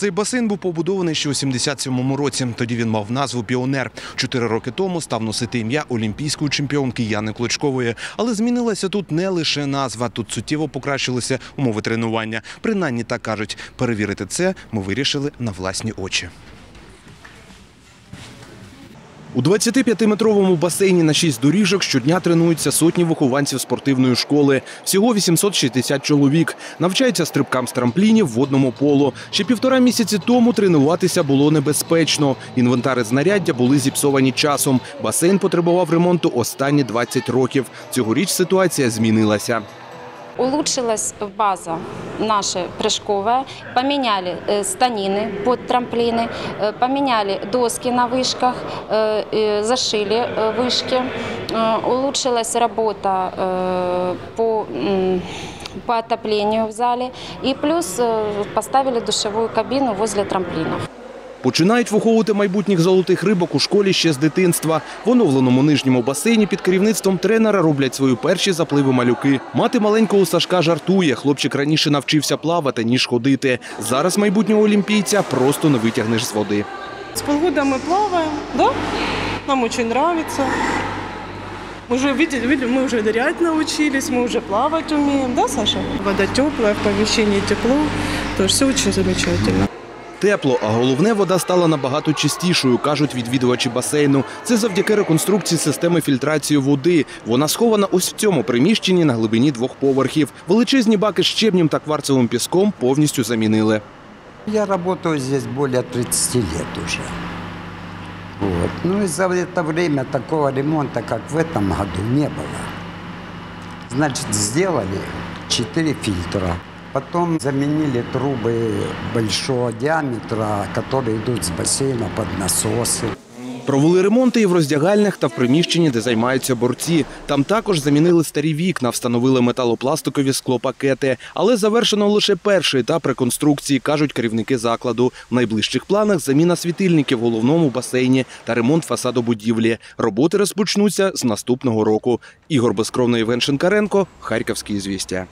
Цей басейн був побудований ще у 77-му році. Тоді він мав назву Піонер. Чотири роки тому став носити ім'я олімпійської чемпіонки Яни Клочкової. Але змінилася тут не лише назва. Тут суттєво покращилися умови тренування. Принаймні так кажуть. Перевірити це ми вирішили на власні очі. У 25-метровому басейні на 6 доріжок щодня тренуються сотні вихованців спортивної школи. Всього 860 чоловік. Навчаються стрибкам з трамплінів, в водному полу. Ще півтора місяці тому тренуватися було небезпечно. Інвентари знаряддя були зіпсовані часом. Басейн потребував ремонту останні 20 років. Цьогоріч ситуація змінилася. Улучшилась база наша прыжковая, поменяли э, станины под трамплины, э, поменяли доски на вышках, э, зашили вышки, улучшилась работа по, по отоплению в зале и плюс поставили душевую кабину возле трамплинов. Починають виховувати майбутніх золотих рибок у школі ще з дитинства. В оновленому нижньому басейні під керівництвом тренера роблять свої перші запливи малюки. Мати маленького Сашка жартує. Хлопчик раніше навчився плавати, ніж ходити. Зараз майбутнього олімпійця просто не витягнеш з води. С полгода мы плаваем, да? Нам очень нравится. Мы уже видели, видели, мы уже нырять научились, мы уже плавать умеем, да, Саша? Вода теплая, в помещении тепло, то есть все очень замечательно. Тепло, а головне, вода стала набагато чистішою, кажуть відвідувачі басейну. Це завдяки реконструкції системи фільтрації води. Вона схована ось в цьому приміщенні на глибині двох поверхів. Величезні баки з щебнем та кварцевим піском повністю замінили. Я работаю здесь более 30 лет уже. Вот. Ну и за это время такого ремонта, как в этом году, не было. Значит, сделали 4 фильтра. Потом заменили трубы большого диаметра, которые идут с бассейна под насосы. Провели ремонти і в роздягальнях та в приміщенні, де займаються борці. Там також замінили старі вікна, встановили металопластикові склопакети. Але завершено лише перший етап реконструкції, кажуть керівники закладу. В найближчих планах заміна світильників в головному басейні та ремонт фасаду будівлі. Роботи розпочнуться з наступного року. Ігор Безкровний, Євген Шинкаренко, Харківські звістя.